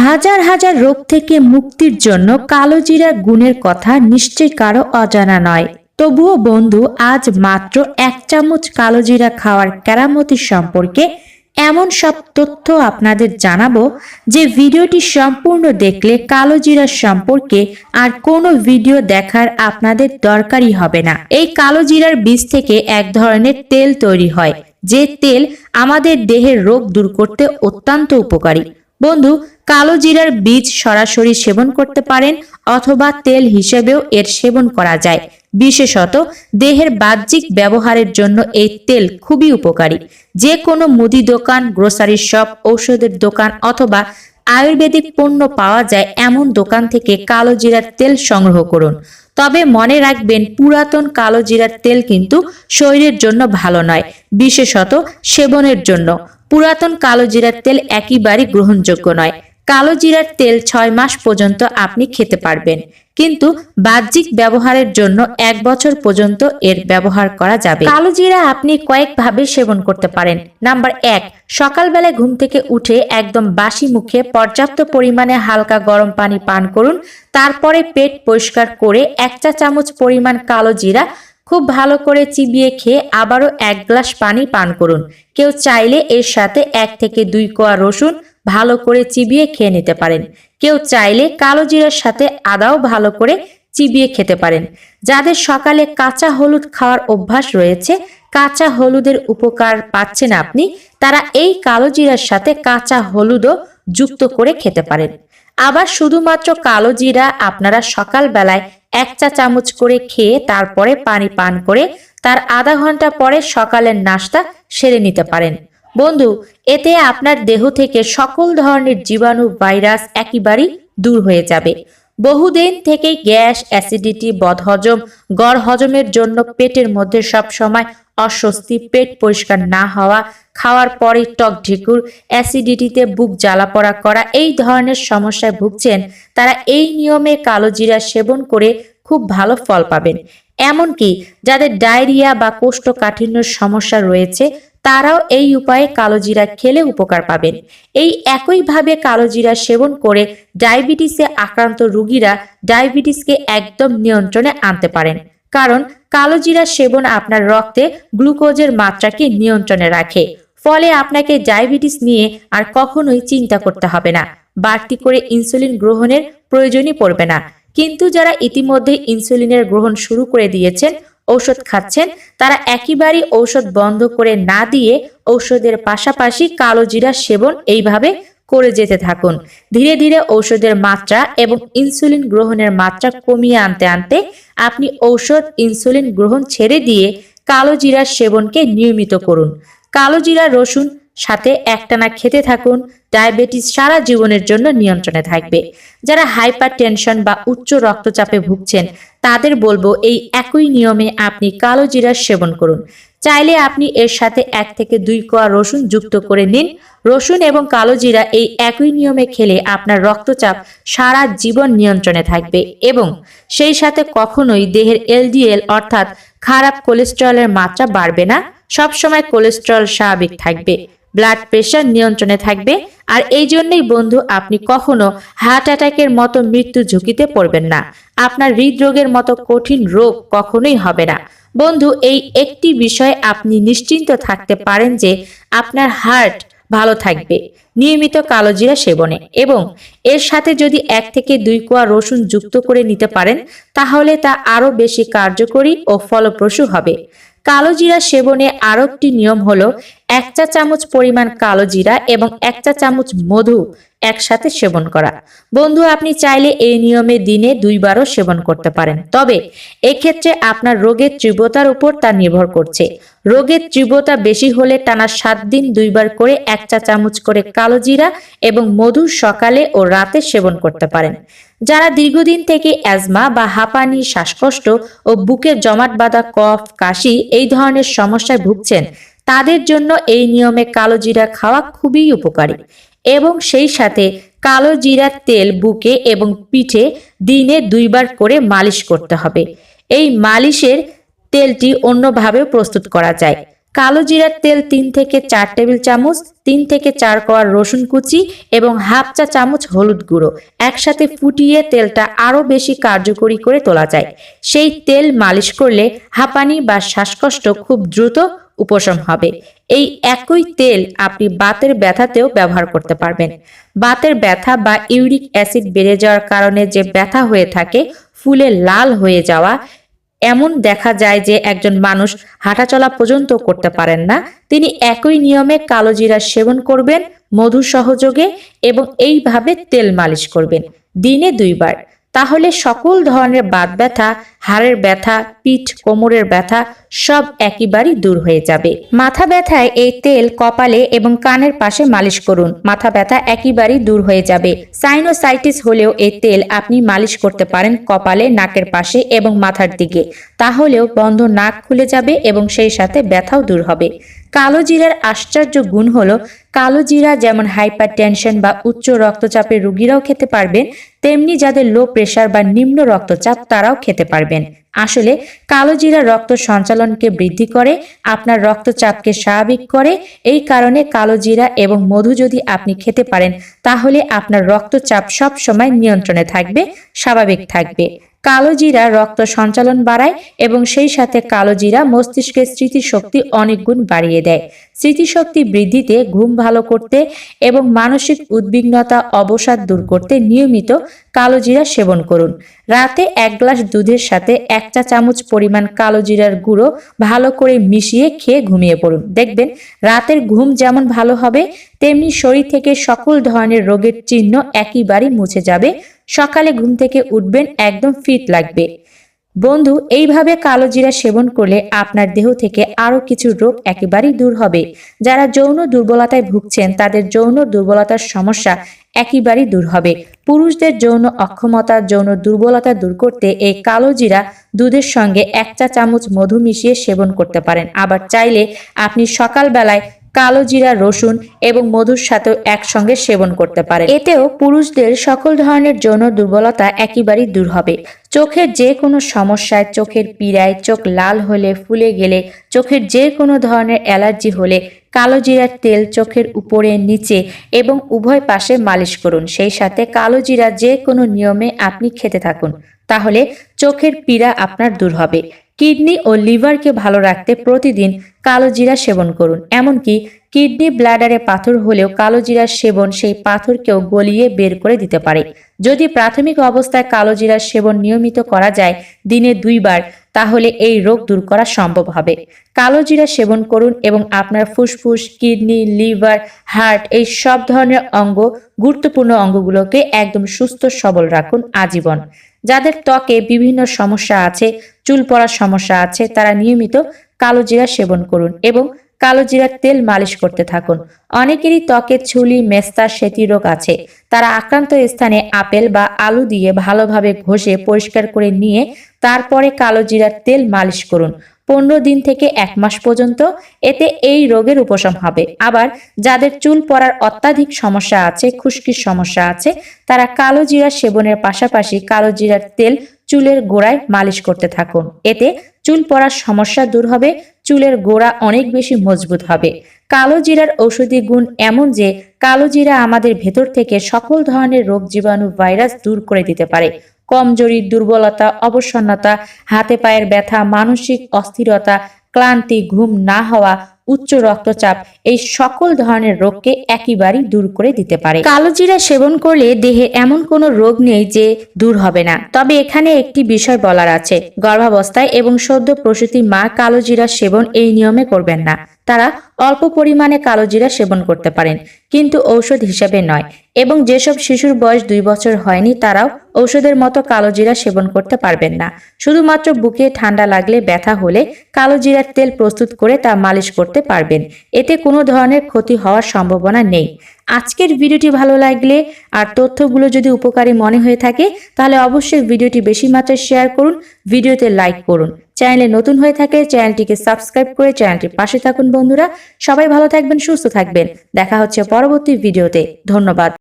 হাজার হাজার রোগ থেকে মুক্তির জন্য কালোজিরা গুণের কথা নিশ্চয়ই কারও অজানা নয়। তবুও বন্ধু, আজ মাত্র এক চামচ কালোজিরা খাওয়ার কেরামতি সম্পর্কে এমন সব তথ্য আপনাদের জানাব যে ভিডিওটি সম্পূর্ণ দেখলে কালোজিরা সম্পর্কে আর কোনো ভিডিও দেখার আপনাদের দরকারই হবে না। এই কালোজিরার বীজ থেকে এক ধরনের তেল তৈরি হয়, যে তেল আমাদের দেহের রোগ দূর করতে অত্যন্ত উপকারী। বন্ধু, কালো জিরার বীজ সরাসরি সেবন করতে পারেন অথবা তেল হিসেবেও এর সেবন করা যায়। বিশেষত দেহের বাহ্যিক ব্যবহারের জন্য এই তেল খুবই উপকারী। যে কোনো মুদি দোকান, গ্রোসারি শপ, ঔষধের দোকান অথবা আয়ুর্বেদিক পণ্য পাওয়া যায় এমন দোকান থেকে কালো জিরার তেল সংগ্রহ করুন। তবে মনে রাখবেন, পুরাতন কালো জিরার তেল কিন্তু শরীরের জন্য ভালো নয়, বিশেষত সেবনের জন্য। পুরাতন কালো জিরার তেল একেবারেই গ্রহণযোগ্য নয়। কালো জিরার তেল ছয় মাস পর্যন্ত আপনি খেতে পারবেন। কিন্তু বাহ্যিক ব্যবহারের জন্য এক বছর পর্যন্ত এর ব্যবহার করা যাবে। কালো জিরা আপনি কয়েকভাবে সেবন করতে পারেন। নাম্বার এক, সকালবেলায় ঘুম থেকে উঠে একদম বাসি মুখে পর্যাপ্ত পরিমাণে হালকা গরম পানি পান করুন। তারপরে পেট পরিষ্কার করে এক চা চামচ পরিমাণ কালো জিরা খুব ভালো করে চিবিয়ে খেয়ে আবারও এক গ্লাস পানি পান করুন। কেউ চাইলে এর সাথে এক থেকে দুই কোয়া রসুন ভালো করে চিবিয়ে খেয়ে নিতে পারেন। কেউ চাইলে কালো জিরার সাথে আদাও ভালো করে চিবিয়ে খেতে পারেন। যাদের সকালে কাঁচা হলুদ খাওয়ার অভ্যাস রয়েছে, কাঁচা হলুদের উপকার পাচ্ছেন আপনি, তারা এই কালো জিরার সাথে কাঁচা হলুদও যুক্ত করে খেতে পারেন। আবার শুধুমাত্র কালো জিরা আপনারা সকালবেলায় এক চা চামচ করে খেয়ে তারপরে পানি পান করে তার আধা ঘণ্টা পরে সকালের নাস্তা সেরে নিতে পারেন। বন্ধু, এতে আপনার দেহ থেকে সকল ধরনের জীবাণু, ভাইরাস একেবারেই দূর হয়ে যাবে। বহুদিন থেকেই গ্যাস, অ্যাসিডিটি, বদহজম গড় হজমের জন্য পেটের মধ্যে সব সময় অস্বস্তি, পেট পরিষ্কার না হওয়া, খাওয়ার পরে টক ঢেকুর, অ্যাসিডিটিতে বুক জ্বালা পড়া করা, এই ধরনের সমস্যায় ভুগছেন, তারা এই নিয়মে কালো জিরা সেবন করে খুব ভালো ফল পাবেন। এমনকি যাদের ডায়রিয়া বা কোষ্ঠকাঠিন্যর সমস্যা রয়েছে তারাও এই উপায়ে কালো জিরা খেলে উপকার পাবেন। এই একইভাবে কালো জিরা সেবন করে ডায়াবেটিসে আক্রান্ত রোগীরা ডায়াবেটিসকে একদম নিয়ন্ত্রণে আনতে পারেন। কারণ কালো জিরা সেবন আপনার রক্তে গ্লুকোজের মাত্রাকে নিয়ন্ত্রণে রাখে। ফলে আপনাকে ডায়াবেটিস নিয়ে আর কখনোই চিন্তা করতে হবে না। বাড়তি করে ইনসুলিন গ্রহণের প্রয়োজনই পড়বে না। কিন্তু যারা ইতিমধ্যে ইনসুলিনের গ্রহণ শুরু করে দিয়েছেন ঔষধ খাচ্ছেন, তারা একেবারেই ঔষধ বন্ধ করে না দিয়ে ঔষধের পাশাপাশি কালো জিরা সেবন এইভাবে করে যেতে থাকুন। ধীরে ধীরে ঔষধের মাত্রা এবং ইনসুলিন গ্রহণের মাত্রা কমিয়ে আনতে আনতে আপনি ঔষধ, ইনসুলিন গ্রহণ ছেড়ে দিয়ে কালো জিরার সেবনকে নিয়মিত করুন। কালো জিরা, রসুন সাথে একটানা খেতে থাকুন। ডায়াবেটিস সারা জীবনের জন্য নিয়ন্ত্রণে থাকবে। যারা হাইপার টেনশন বা উচ্চ রক্তচাপে ভুগছেন, তাদের বলব এই একই নিয়মে আপনি কালো জিরার সেবন করুন। চাইলে আপনি এর সাথে এক থেকে দুই কোয়া রসুন যুক্ত করে নিন। রসুন এবং কালো জিরা এই একই নিয়মে খেলে আপনার রক্তচাপ সারা জীবন নিয়ন্ত্রণে থাকবে এবং সেই সাথে কখনোই দেহের এলডিএল অর্থাৎ খারাপ কোলেস্টেরলের মাত্রা বাড়বে না। সবসময় কোলেস্টেরল স্বাভাবিক থাকবে। ব্লাড প্রেশার নিয়ন্ত্রণে থাকবে। আর এই জন্যই বন্ধু, আপনি কখনো হার্ট অ্যাটাকের মতো মৃত্যু ঝুঁকিতে পড়বেন না। আপনার হৃদরোগের মতো কঠিন রোগ কখনোই হবে না। বন্ধু, এই একটি বিষয়ে আপনি নিশ্চিন্ত থাকতে পারেন যে আপনার হার্ট ভালো থাকবে। নিয়মিত কালোজিরা সেবনে। এবং এর সাথে যদি এক থেকে দুই কোয়া রসুন যুক্ত করে নিতে পারেন, তাহলে তা আরও বেশি কার্যকরী ও ফলপ্রসূ হবে। কালো জিরা সেবনে আরেকটি নিয়ম হলো এক চা চামচ পরিমাণ কালো জিরা এবং এক চা চামচ মধু। একসাথে সেবন করা। বন্ধু, আপনি চাইলে এই নিয়মে দিনে দুইবারও সেবন করতে পারেন। তবে এক্ষেত্রে আপনার রোগের তীব্রতার উপর তা নির্ভর করছে। রোগের তীব্রতা বেশি হলে টানা সাত দিন দুইবার করে এক চা চামচ করে কালো জিরা এবং মধু সকালে ও রাতে সেবন করতে পারেন। যারা দীর্ঘদিন থেকে অ্যাজমা বা হাঁপানি, শ্বাসকষ্ট ও বুকের জমাট বাঁধা, কফ, কাশি এই ধরনের সমস্যায় ভুগছেন, তাদের জন্য এই নিয়মে কালো জিরা খাওয়া খুবই উপকারী। এবং সেই সাথে কালো জিরার তেল বুকে এবং পিঠে দিনে দুইবার করে মালিশ করতে হবে। এই মালিশের তেলটি অন্যভাবেও প্রস্তুত করা যায়। কালো জিরার তেল তিন থেকে চার টেবিল চামচ, তিন থেকে চার কোয়া রসুন কুচি এবং হাফ চা চামচ হলুদ গুঁড়ো একসাথে ফুটিয়ে তেলটা আরও বেশি কার্যকরী করে তোলা যায়। সেই তেল মালিশ করলে হাঁপানি বা শ্বাসকষ্ট খুব দ্রুত উপশম হবে। এই একই তেল আপনি বাতের ব্যথাতেও ব্যবহার করতে পারবেন। বাতের ব্যথা বা ইউরিক অ্যাসিড বেড়ে যাওয়ার কারণে যে ব্যথা হয়ে থাকে, ফুলে লাল হয়ে যাওয়া, এমন দেখা যায় যে একজন মানুষ হাঁটাচলা পর্যন্ত করতে পারেন না, তিনি একই নিয়মে কালো জিরা সেবন করবেন মধু সহযোগে এবং এইভাবে তেল মালিশ করবেন, দিনে দুইবার। তাহলে সকল ধরনের বাত ব্যথা হাড়ের ব্যথা, পিঠ, কোমরের ব্যথা, সব একেবারেই দূর হয়ে যাবে। মাথা ব্যথায় এই তেল কপালে এবং কানের পাশে মালিশ করুন। মাথা ব্যথা একেবারেই দূর হয়ে যাবে। সাইনোসাইটিস হলেও এই তেল আপনি মালিশ করতে পারেন কপালে, নাকের পাশে এবং মাথার দিকে। তাহলেও বন্ধ নাক খুলে যাবে এবং সেই সাথে ব্যথাও দূর হবে। কালো জিরার আশ্চর্য গুণ হলো, কালো জিরা যেমন হাইপার টেনশন বা উচ্চ রক্তচাপের রুগীরাও খেতে পারবেন, তেমনি যাদের লো প্রেশার বা নিম্ন রক্তচাপ তারাও খেতে পারবেন। আসলে, কালো জিরা রক্ত সঞ্চালনকে বৃদ্ধি করে, আপনার রক্তচাপকে স্বাভাবিক করে, এই কারণে কালো জিরা এবং মধু যদি আপনি খেতে পারেন, তাহলে আপনার রক্তচাপ সব সময় নিয়ন্ত্রণে থাকবে, স্বাভাবিক থাকবে। কালো জিরা রক্ত সঞ্চালন বাড়ায় এবং সেই সাথে কালো জিরা মস্তিষ্কের স্মৃতিশক্তি অনেক গুণ বাড়িয়ে দেয়। স্মৃতিশক্তি বৃদ্ধিতে ঘুম ভালো করতে এবং মানসিক উদ্বিগ্নতা, অবসাদ দূর করতে নিয়মিত কালো জিরা সেবন করুন। রাতে এক গ্লাস দুধের সাথে এক চা চামচ পরিমাণ কালো জিরার গুঁড়ো ভালো করে মিশিয়ে খেয়ে ঘুমিয়ে পড়ুন। দেখবেন রাতের ঘুম যেমন ভালো হবে, তেমনি শরীর থেকে সকল ধরনের রোগের চিহ্ন একইবারই মুছে যাবে। সকালে ঘুম থেকে উঠবেন, একদম ফিট লাগবে। বন্ধু, এইভাবে কালো জিরা সেবন করলে আপনার দেহ থেকে আরও কিছু রোগ একেবারেই দূর হবে। যারা যৌন দুর্বলতায় ভুগছেন, তাদের যৌন দুর্বলতার সমস্যা একেবারেই দূর হবে। পুরুষদের যৌন অক্ষমতা, যৌন দুর্বলতা দূর করতে এই কালো জিরা দুধের সঙ্গে এক চা চামচ মধু মিশিয়ে সেবন করতে পারেন। আবার চাইলে আপনি সকালবেলায় কালো জিরা, রসুন এবং মধুর সাথেও একসঙ্গে সেবন করতে পারে এতেও পুরুষদের সকল ধরনের যৌন দুর্বলতা একেবারেই দূর হবে। চোখের যে কোনো সমস্যায়, চোখের পীড়ায়, চোখ লাল হলে, ফুলে গেলে, চোখের যে কোনো ধরনের অ্যালার্জি হলে কালো জিরার তেল চোখের উপরে, নিচে এবং উভয় পাশে মালিশ করুন। সেই সাথে কালো জিরা যে কোনো নিয়মে আপনি খেতে থাকুন। তাহলে চোখের পীড়া আপনার দূর হবে। কিডনি ও লিভারকে ভালো রাখতে প্রতিদিন কালো জিরা সেবন করুন। এমনকি কিডনি ব্লাডারে পাথর হলেও কালো জিরার সেবন সেই পাথরকেও গলিয়ে বের করে দিতে পারে। যদি প্রাথমিক অবস্থায় কালো জিরার সেবন নিয়মিত করা যায় দিনে দুইবার, তাহলে এই রোগ দূর করা সম্ভব হবে। কালো জিরা সেবন করুন এবং আপনার ফুসফুস, কিডনি, লিভার, হার্ট এই সব ধরনের অঙ্গ, গুরুত্বপূর্ণ অঙ্গগুলোকে একদম সুস্থ সবল রাখুন আজীবন। যাদের ত্বকে বিভিন্ন সমস্যা আছে, চুল পড়ার সমস্যা আছে, তারা নিয়মিত কালো জিরা সেবন করুন এবং কালো জিরার তেল মালিশ করতে থাকুন। অনেকেরই ত্বকে ছুলি, মেস্তা, সেতি রোগ আছে। তারা আক্রান্ত স্থানে আপেল বা আলু দিয়ে ভালোভাবে ঘষে পরিষ্কার করে নিয়ে তারপরে কালো জিরার তেল মালিশ করুন। পনেরো দিন থেকে এক মাস পর্যন্ত এতে এই রোগের উপশম হবে। আবার যাদের চুল পড়ার অত্যাধিক সমস্যা আছে, খুশকির সমস্যা আছে, তারা কালো জিরা সেবনের পাশাপাশি কালো জিরার তেল চুলের গোড়ায় মালিশ করতে থাকুন। এতে চুল পড়ার সমস্যা দূর হবে, চুলের গোড়া অনেক বেশি মজবুত হবে। কালো জিরার ঔষধি গুণ এমন যে, কালো জিরা আমাদের ভেতর থেকে সকল ধরনের রোগ জীবাণু ভাইরাস দূর করে দিতে পারে। কমজোরি, দুর্বলতা, অবসন্নতা, হাতে পায়ের ব্যথা, মানসিক অস্থিরতা, ক্লান্তি, ঘুম না হওয়া, উচ্চ রক্তচাপ, এই সকল ধরনের রোগকে একেবারেই দূর করে দিতে পারে। কালো জিরা সেবন করলে দেহে এমন কোনো রোগ নেই যে দূর হবে না। তবে এখানে একটি বিষয় বলার আছে। গর্ভাবস্থায় এবং সদ্য প্রসূতি মা কালো জিরা সেবন এই নিয়মে করবেন না। তারা অল্প পরিমাণে কালো জিরা সেবন করতে পারেন, কিন্তু ঔষধ হিসেবে নয়। এবং যেসব শিশুর বয়স দুই বছর হয়নি, তারাও ঔষধের মতো কালো জিরা সেবন করতে পারবেন না। শুধুমাত্র বুকে ঠান্ডা লাগলে ব্যথা হলে কালো জিরার তেল প্রস্তুত করে তা মালিশ করতে পারবেন। এতে কোনো ধরনের ক্ষতি হওয়ার সম্ভাবনা নেই। আজকের ভিডিওটি ভালো লাগলে আর তথ্যগুলো যদি উপকারী মনে হয়ে থাকে, তাহলে অবশ্যই ভিডিওটি বেশি মাত্রায় শেয়ার করুন, ভিডিওতে লাইক করুন। চ্যানেলে নতুন হয়ে থাকে, চ্যানেলটিকে সাবস্ক্রাইব করে চ্যানেলটির পাশে থাকুন বন্ধুরা। সবাই ভালো থাকবেন সুস্থ থাকবেন। দেখা হচ্ছে পরবর্তী ভিডিওতে। ধন্যবাদ।